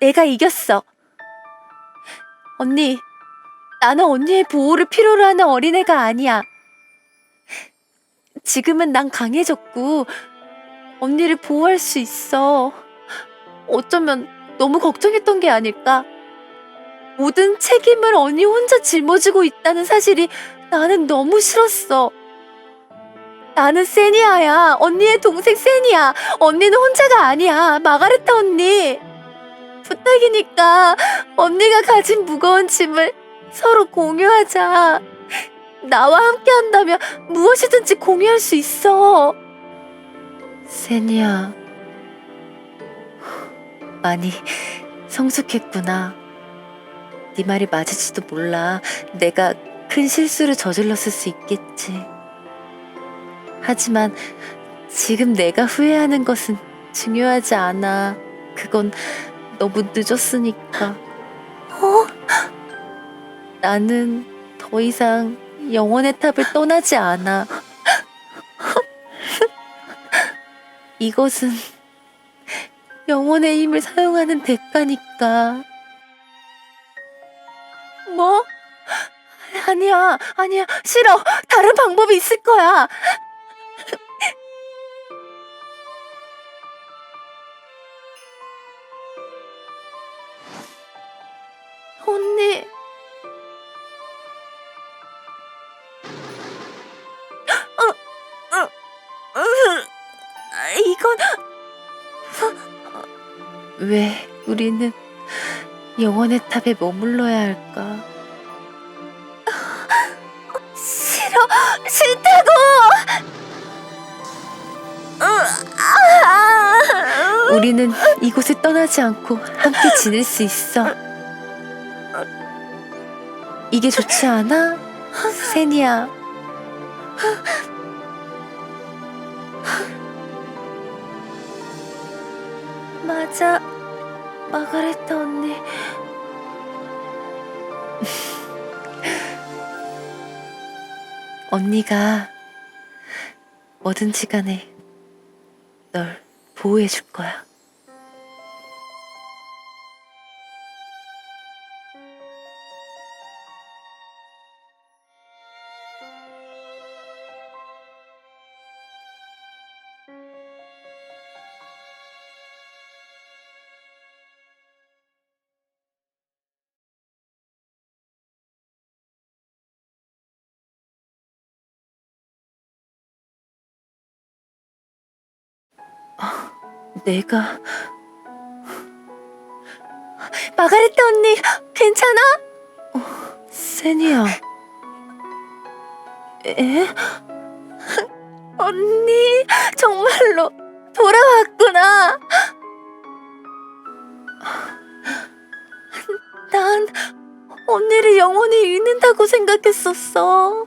내가 이겼어. 언니, 나는 언니의 보호를 필요로 하는 어린애가 아니야. 지금은 난 강해졌고, 언니를 보호할 수 있어. 어쩌면 너무 걱정했던 게 아닐까? 모든 책임을 언니 혼자 짊어지고 있다는 사실이 나는 너무 싫었어. 나는 세니아야. 언니의 동생 세니아. 언니는 혼자가 아니야. 마가레타 언니. 부탁이니까 언니가 가진 무거운 짐을 서로 공유하자. 나와 함께 한다면 무엇이든지 공유할 수 있어. 세니아. 많이 성숙했구나. 네 말이 맞을지도 몰라. 내가 큰 실수를 저질렀을 수 있겠지. 하지만 지금 내가 후회하는 것은 중요하지 않아. 그건 너무 늦었으니까. 어? 나는 더 이상 영원의 탑을 떠나지 않아. 이것은 영혼의 힘을 사용하는 대가니까. 뭐? 아니야, 아니야, 싫어. 다른 방법이 있을 거야. 우리는 영원의 탑에 머물러야 할까? 싫어, 싫다고! 우리는 이곳을 떠나지 않고 함께 지낼 수 있어. 이게 좋지 않아? 세니야. 마가레타 언니. 언니가 뭐든지 간에 널 보호해 줄 거야. 내가 마가레타 언니 괜찮아? 어, 세니야 에? 언니 정말로 돌아왔구나 난 언니를 영원히 잃는다고 생각했었어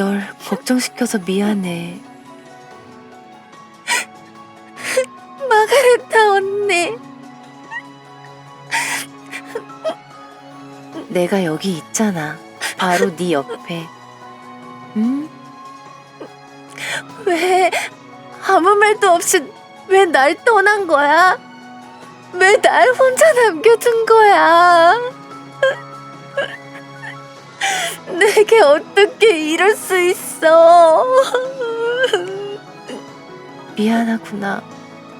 널 걱정시켜서 미안해. 마가레타 언니. 내가 여기 있잖아. 바로 네 옆에. 응? 왜 아무 말도 없이 왜 날 떠난 거야? 왜 날 혼자 남겨둔 거야? 내게 어떻게 이럴 수 있어? 미안하구나.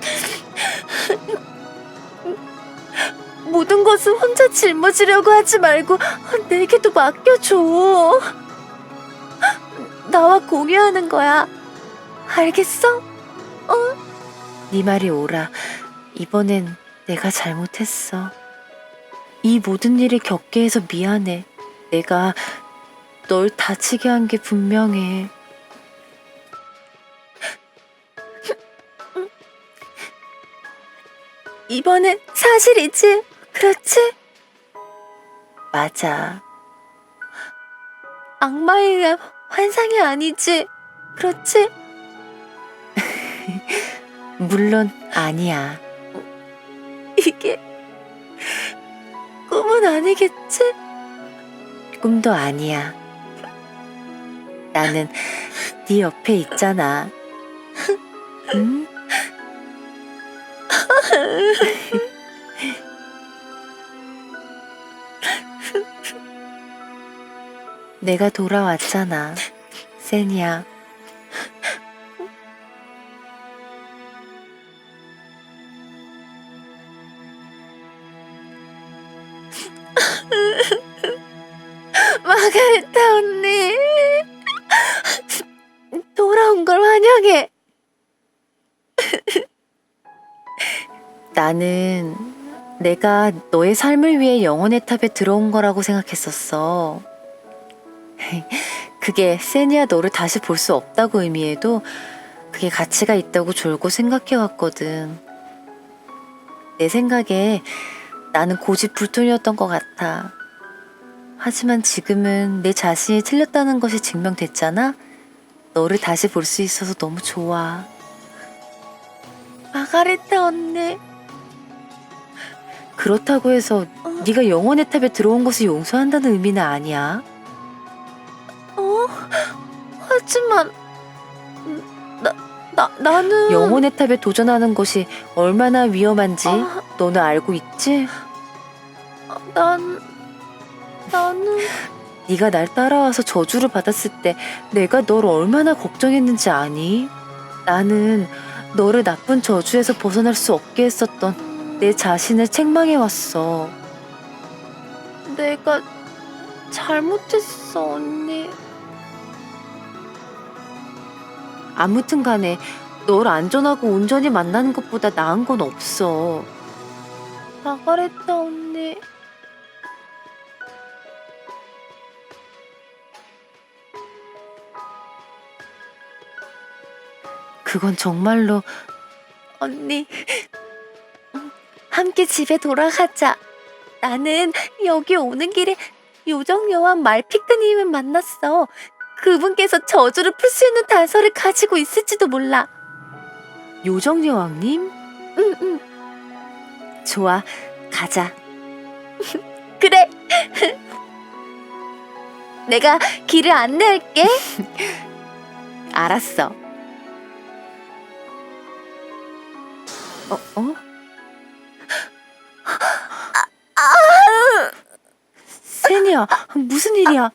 모든 것을 혼자 짊어지려고 하지 말고 내게도 맡겨줘. 나와 공유하는 거야. 알겠어? 어? 네 말이 옳아. 이번엔 내가 잘못했어. 이 모든 일을 겪게 해서 미안해. 내가 널 다치게 한 게 분명해. 이번엔 사실이지? 그렇지? 맞아. 악마의 환상이 아니지? 그렇지? 물론 아니야. 이게 꿈은 아니겠지? 꿈도 아니야. 나는 네 옆에 있잖아. 응? 내가 돌아왔잖아, 세니야. 나는 내가 너의 삶을 위해 영혼의 탑에 들어온 거라고 생각했었어. 그게 세니아 너를 다시 볼 수 없다고 의미해도 그게 가치가 있다고 졸고 생각해 왔거든. 내 생각에 나는 고집 불통이었던 것 같아. 하지만 지금은 내 자신이 틀렸다는 것이 증명됐잖아? 너를 다시 볼 수 있어서 너무 좋아. 마가레타 언니. 그렇다고 해서 네가 영혼의 탑에 들어온 것을 용서한다는 의미는 아니야. 어? 하지만 나, 나 나는 영혼의 탑에 도전하는 것이 얼마나 위험한지 너는 알고 있지? 난 나는 네가 날 따라와서 저주를 받았을 때 내가 널 얼마나 걱정했는지 아니? 나는 너를 나쁜 저주에서 벗어날 수 없게 했었던 내 자신을 책망해 왔어. 내가 잘못했어, 언니. 아무튼 간에 널 안전하고 온전히 만나는 것보다 나은 건 없어. 마가레타 언니. 그건 정말로 언니 함께 집에 돌아가자. 나는 여기 오는 길에 요정 여왕 말피크님을 만났어. 그분께서 저주를 풀 수 있는 단서를 가지고 있을지도 몰라. 요정 여왕님? 응, 응. 좋아, 가자. 그래. 내가 길을 안내할게. 알았어. 어, 어? 세니야, 무슨 일이야?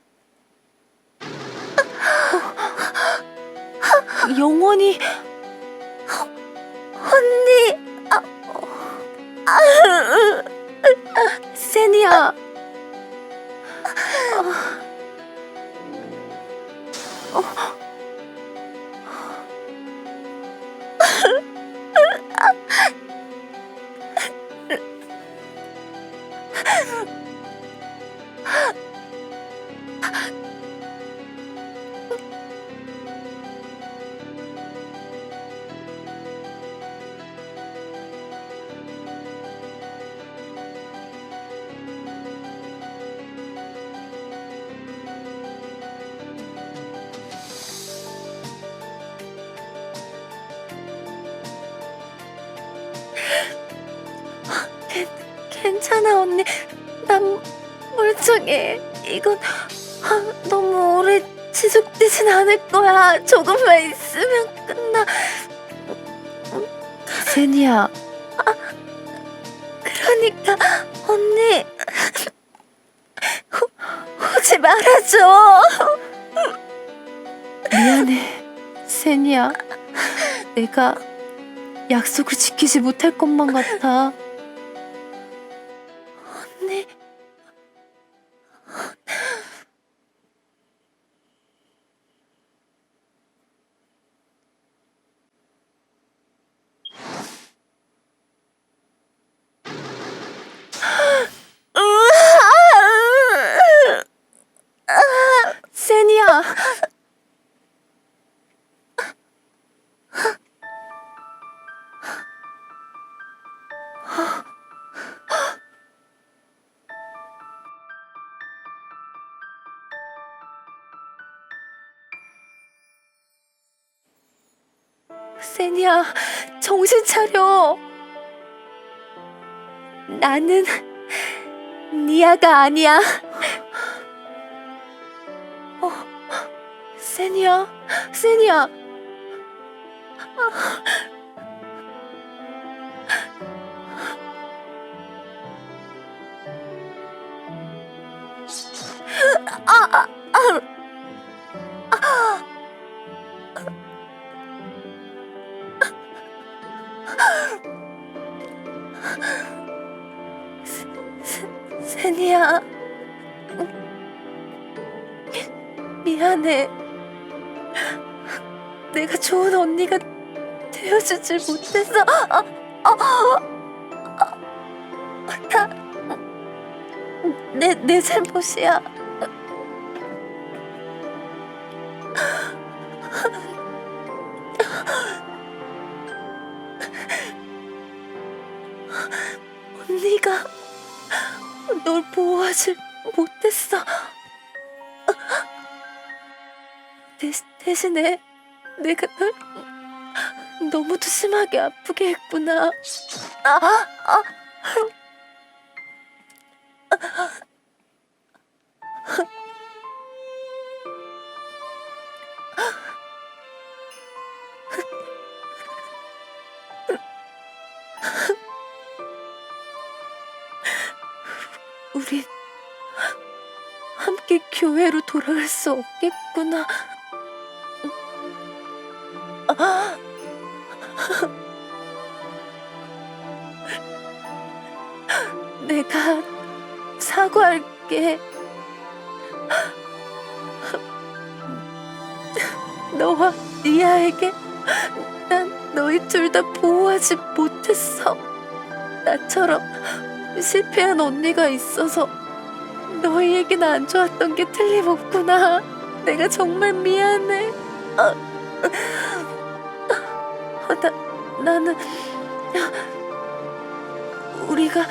어, 영원히 언니, 세니야. 괜, 괜찮아 언니 난 멀쩡해. 이건 아, 너무 오래 지속되진 않을 거야. 조금만 있으면 끝나. 세니야. 그러니까 언니 오- 오지 말아줘. 미안해 세니야. 내가 약속을 지키지 못할 것만 같아 세니야, 정신 차려. 나는 니아가 아니야. 어, 세니야, 세니야. 세니야. 미안해. 내가 좋은 언니가 되어주질 못해서. 아, 아, 아, 다, 내, 내 잘못이야. 대, 대신에 내가 널 너무도 심하게 아프게 했구나. 아, 아. 우린 함께 교회로 돌아갈 수 없겠구나. 아. 내가 사과할게. 너와 리아에게 난 너희 둘 다 보호하지 못했어. 나처럼 실패한 언니가 있어서 너희에게는 안 좋았던 게 틀림없구나. 내가 정말 미안해. 아, 아, 나, 나는 우리가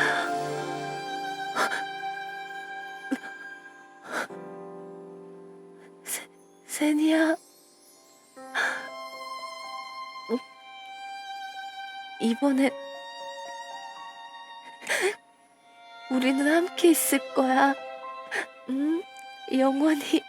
세, 세니야 이번엔 우리는 함께 있을 거야. 응? 영원히.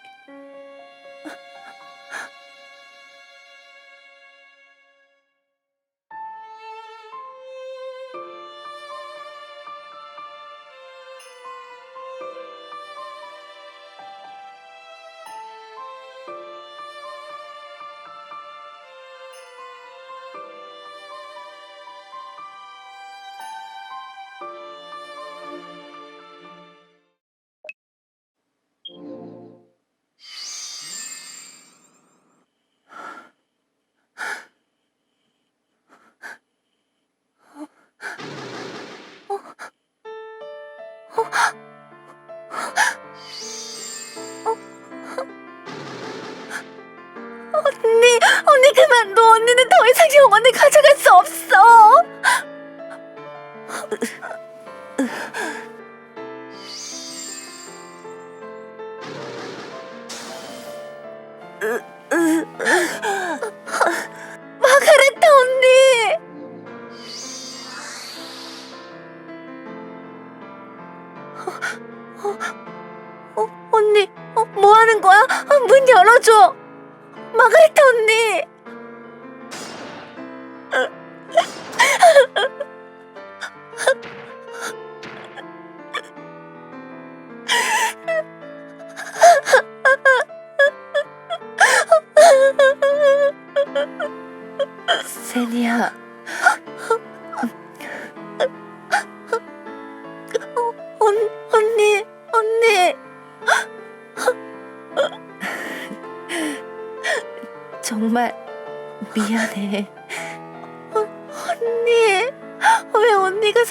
어, 뭐 하는 거야? 어, 문 열어줘. 마가레타 언니.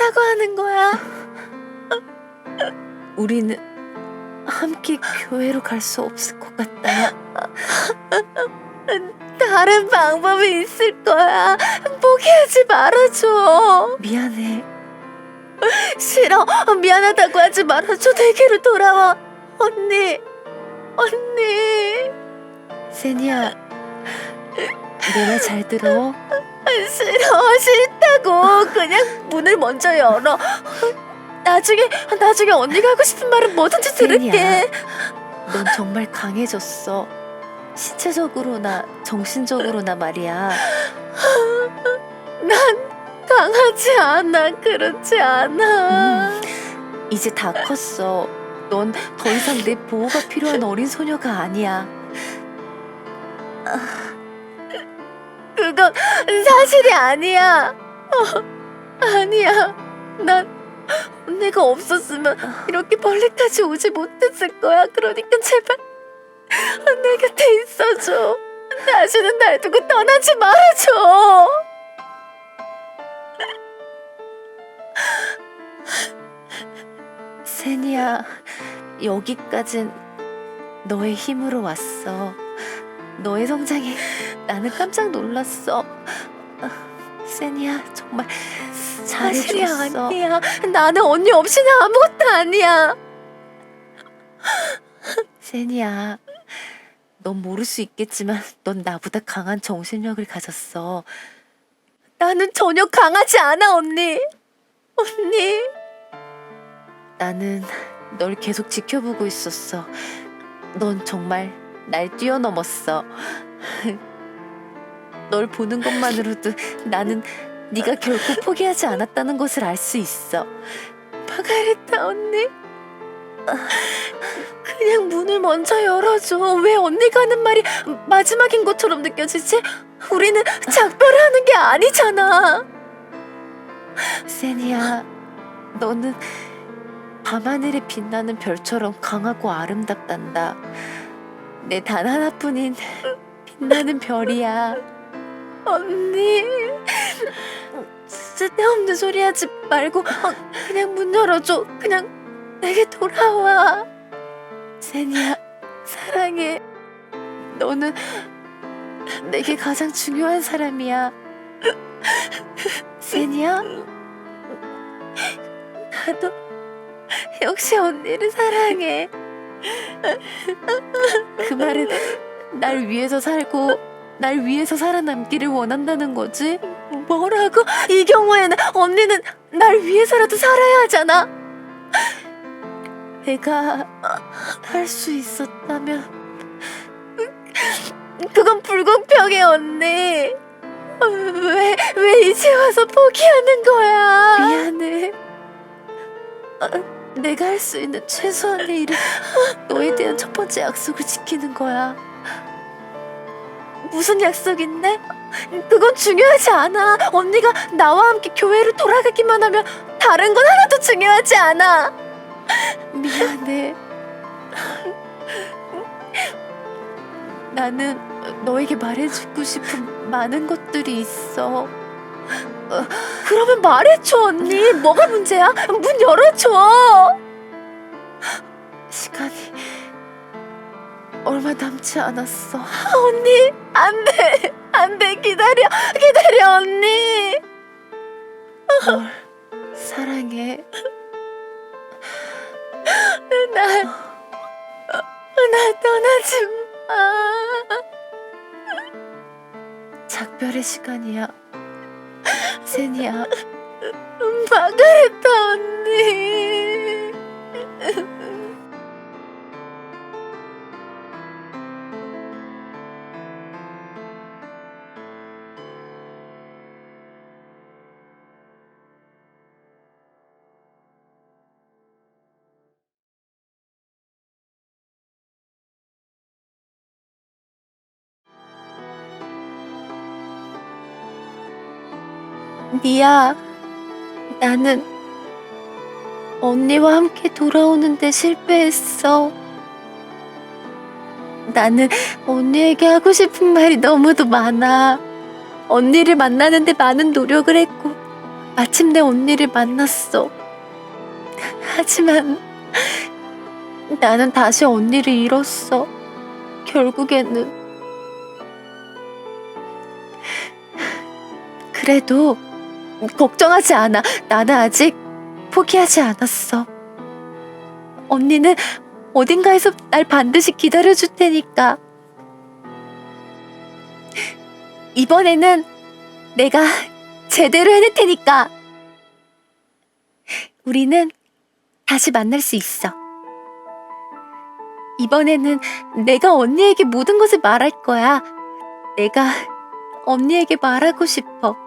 사과하는 거야? 우리는 함께 교회로 갈 수 없을 것 같다. 다른 방법이 있을 거야. 포기하지 말아줘. 미안해. 싫어. 미안하다고 하지 말아줘. 내게로 돌아와. 언니, 언니. 세니야, 내말잘 들어. 싫어, 싫다고. 그냥 문을 먼저 열어. 나중에, 나중에 언니가 하고 싶은 말은 뭐든지 들을게. 넌 정말 강해졌어. 신체적으로나 정신적으로나 말이야. 난 강하지 않아. 그렇지 않아. 음, 이제 다 컸어. 넌 더 이상 내 보호가 필요한 어린 소녀가 아니야. 그건 사실이 아니야. 아니야. 난 언니가 없었으면 이렇게 멀리까지 오지 못했을 거야. 그러니까 제발 내 곁에 있어줘. 다시는 날 두고 떠나지 말아줘. 세니야, 여기까진 너의 힘으로 왔어. 너의 성장에 나는 깜짝 놀랐어. 아, 세니야, 정말 사실이 잘해줬어. 아니야. 나는 언니 없이는 아무것도 아니야. 세니야, 넌 모를 수 있겠지만 넌 나보다 강한 정신력을 가졌어. 나는 전혀 강하지 않아, 언니. 언니. 나는 널 계속 지켜보고 있었어. 넌 정말 날 뛰어넘었어. 널 보는 것만으로도 나는 네가 결코 포기하지 않았다는 것을 알 수 있어. 마가레타 언니. 그냥 문을 먼저 열어줘. 왜 언니가 하는 말이 마지막인 것처럼 느껴지지? 우리는 작별을 하는 게 아니잖아. 세니야, 너는 밤하늘에 빛나는 별처럼 강하고 아름답단다. 내 단 하나뿐인 빛나는 별이야. 언니. 쓸데없는 소리 하지 말고 어, 그냥 문 열어줘. 그냥 내게 돌아와. 세니야, 사랑해. 너는 내게 가장 중요한 사람이야. 세니야, 나도 역시 언니를 사랑해. 그 말은 날 위해서 살고 날 위해서 살아남기를 원한다는 거지? 뭐라고? 이 경우에는 언니는 날 위해서라도 살아야 하잖아. 내가 할 수 있었다면 그건 불공평해 언니. 어, 왜, 왜 이제 와서 포기하는 거야? 미안해. 어, 내가 할 수 있는 최소한의 일은 너에 대한 첫 번째 약속을 지키는 거야. 무슨 약속인데? 그건 중요하지 않아. 언니가 나와 함께 교회로 돌아가기만 하면 다른 건 하나도 중요하지 않아. 미안해. 나는 너에게 말해주고 싶은 많은 것들이 있어. 그러면 말해줘 언니. 뭐가 문제야? 문 열어줘. 시간이 얼마 남지 않았어. 아, 언니 안 돼. 안 돼. 기다려. 기다려 언니. 널 사랑해. 날, 날 떠나지 마. 작별의 시간이야. 세니야. 마가레타 언니. 니야, 나는 언니와 함께 돌아오는데 실패했어. 나는 언니에게 하고 싶은 말이 너무도 많아. 언니를 만나는데 많은 노력을 했고, 마침내 언니를 만났어. 하지만 나는 다시 언니를 잃었어. 결국에는. 그래도 걱정하지 않아. 나는 아직 포기하지 않았어. 언니는 어딘가에서 날 반드시 기다려줄 테니까. 이번에는 내가 제대로 해낼 테니까. 우리는 다시 만날 수 있어. 이번에는 내가 언니에게 모든 것을 말할 거야. 내가 언니에게 말하고 싶어.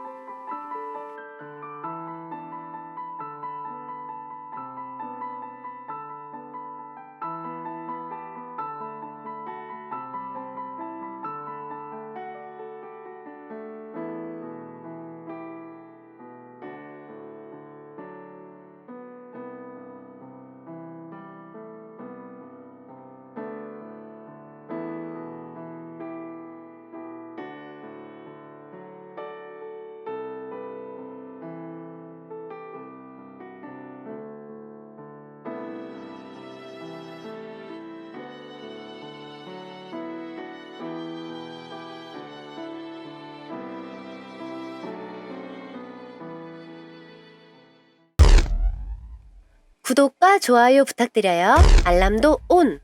구독과 좋아요 부탁드려요. 알람도 온.